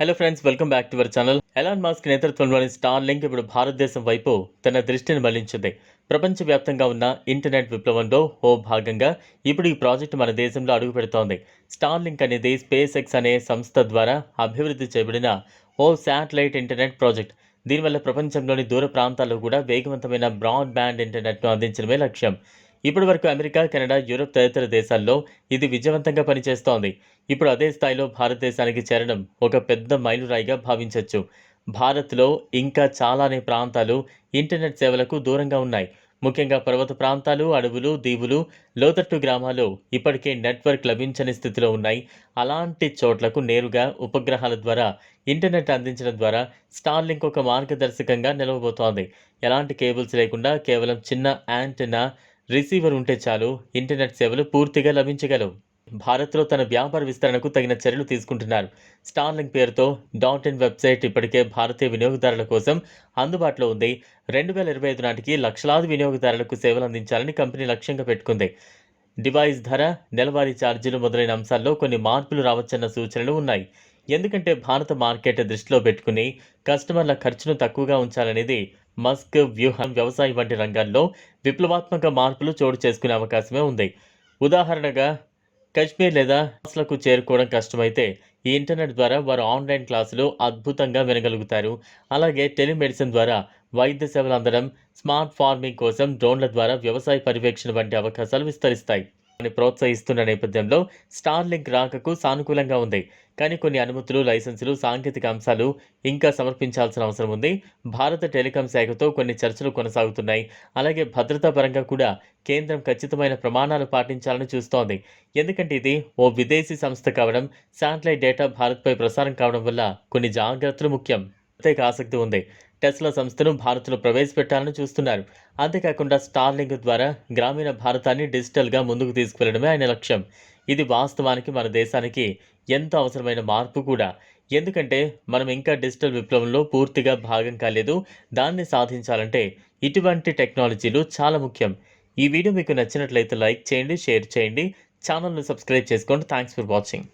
Hello friends welcome back to our channel Elon Musk నేతృత్వంలోని Starlink ఇప్పుడు భారతదేశం వైపు తన దృష్టిని మళ్ళించింది. ప్రపంచవ్యాప్తంగా ఉన్న ఇంటర్నెట్ విప్లవంలో ఓ భాగంగా ఇప్పుడు ఈ ప్రాజెక్టు మన దేశంలో అడుగు పెడుతోంది. స్టార్ లింక్ అనేది స్పేస్ ఎక్స్ అనే సంస్థ ద్వారా అభివృద్ధి చేయబడిన ఓ శాటిలైట్ ఇంటర్నెట్ ప్రాజెక్ట్ దీనివల్ల ప్రపంచంలోని దూర ప్రాంతాల్లో కూడా వేగవంతమైన బ్రాడ్బ్యాండ్ ఇంటర్నెట్ను అందించడమే లక్ష్యం. ఇప్పటివరకు అమెరికా కెనడా యూరప్ తదితర దేశాల్లో ఇది విజయవంతంగా పనిచేస్తోంది. ఇప్పుడు అదే స్థాయిలో భారతదేశానికి చేరడం ఒక పెద్ద మైలురాయిగా భావించవచ్చు భారత్లో ఇంకా చాలానే ప్రాంతాలు ఇంటర్నెట్ సేవలకు దూరంగా ఉన్నాయి. ముఖ్యంగా పర్వత ప్రాంతాలు అడవులు దీవులు లోతట్టు గ్రామాలు ఇప్పటికే నెట్వర్క్ లభించని స్థితిలో ఉన్నాయి. అలాంటి చోట్లకు నేరుగా ఉపగ్రహాల ద్వారా ఇంటర్నెట్ అందించడం ద్వారా స్టార్లింక్ ఒక మార్గదర్శకంగా నిలవబోతోంది. ఎలాంటి కేబుల్స్ లేకుండా కేవలం చిన్న యాంటెనా రిసీవర్ ఉంటే చాలు ఇంటర్నెట్ సేవలు పూర్తిగా లభించగలవు. భారత్లో తన వ్యాపార విస్తరణకు తగిన చర్యలు తీసుకుంటున్నారు. స్టార్లింగ్ పేరుతో డాట్ ఇన్ వెబ్సైట్ ఇప్పటికే భారతీయ వినియోగదారుల కోసం అందుబాటులో ఉంది. రెండు వేల ఇరవై ఐదు నాటికి లక్షలాది వినియోగదారులకు సేవలు అందించాలని కంపెనీ లక్ష్యంగా పెట్టుకుంది. డివైస్ ధర నెలవారీ ఛార్జీలు మొదలైన అంశాల్లో కొన్ని మార్పులు రావచ్చన్న సూచనలు ఉన్నాయి. ఎందుకంటే భారత మార్కెట్ దృష్టిలో పెట్టుకుని కస్టమర్ల ఖర్చును తక్కువగా ఉంచాలనేది మస్క్ వ్యూహం వ్యవసాయం వంటి రంగాల్లో విప్లవాత్మక మార్పులు చోటు చేసుకునే అవకాశమే ఉంది. ఉదాహరణగా కశ్మీర్ లేదా క్లాసులకు చేరుకోవడం కష్టమైతే ఈ ఇంటర్నెట్ ద్వారా వారు ఆన్లైన్ క్లాసులు అద్భుతంగా వినగలుగుతారు. అలాగే టెలిమెడిసిన్ ద్వారా వైద్య సేవలు అందడం స్మార్ట్ ఫార్మింగ్ కోసం డ్రోన్ల ద్వారా వ్యవసాయ పర్యవేక్షణ వంటి అవకాశాలు విస్తరిస్తాయి. ప్రోత్సహిస్తున్న నేపథ్యంలో స్టార్లింక్ రాకకు సానుకూలంగా ఉంది. కానీ కొన్ని అనుమతులు లైసెన్సులు సాంకేతిక అంశాలు ఇంకా సమర్పించాల్సిన అవసరం ఉంది. భారత టెలికాం శాఖతో కొన్ని చర్చలు కొనసాగుతున్నాయి. అలాగే భద్రతా పరంగా కూడా కేంద్రం ఖచ్చితమైన ప్రమాణాలు పాటించాలని చూస్తోంది. ఎందుకంటే ఇది ఓ విదేశీ సంస్థ కావడం శాటిలైట్ డేటా భారత్పై ప్రసారం కావడం వల్ల కొన్ని జాగ్రత్తలు ముఖ్యం. ప్రత్యేక ఆసక్తి ఉంది. టెస్లా సంస్థను భారత్లో ప్రవేశపెట్టాలని చూస్తున్నారు. అంతేకాకుండా స్టార్లింక్ ద్వారా గ్రామీణ భారతాన్ని డిజిటల్గా ముందుకు తీసుకువెళ్ళడమే ఆయన లక్ష్యం. ఇది వాస్తవానికి మన దేశానికి ఎంతో అవసరమైన మార్పు కూడా. ఎందుకంటే మనం ఇంకా డిజిటల్ విప్లవంలో పూర్తిగా భాగం కాలేదు. దాన్ని సాధించాలంటే ఇటువంటి టెక్నాలజీలు చాలా ముఖ్యం. ఈ వీడియో మీకు నచ్చినట్లయితే లైక్ చేయండి షేర్ చేయండి. ఛానల్ను సబ్స్క్రైబ్ చేసుకోండి. Thanks for watching.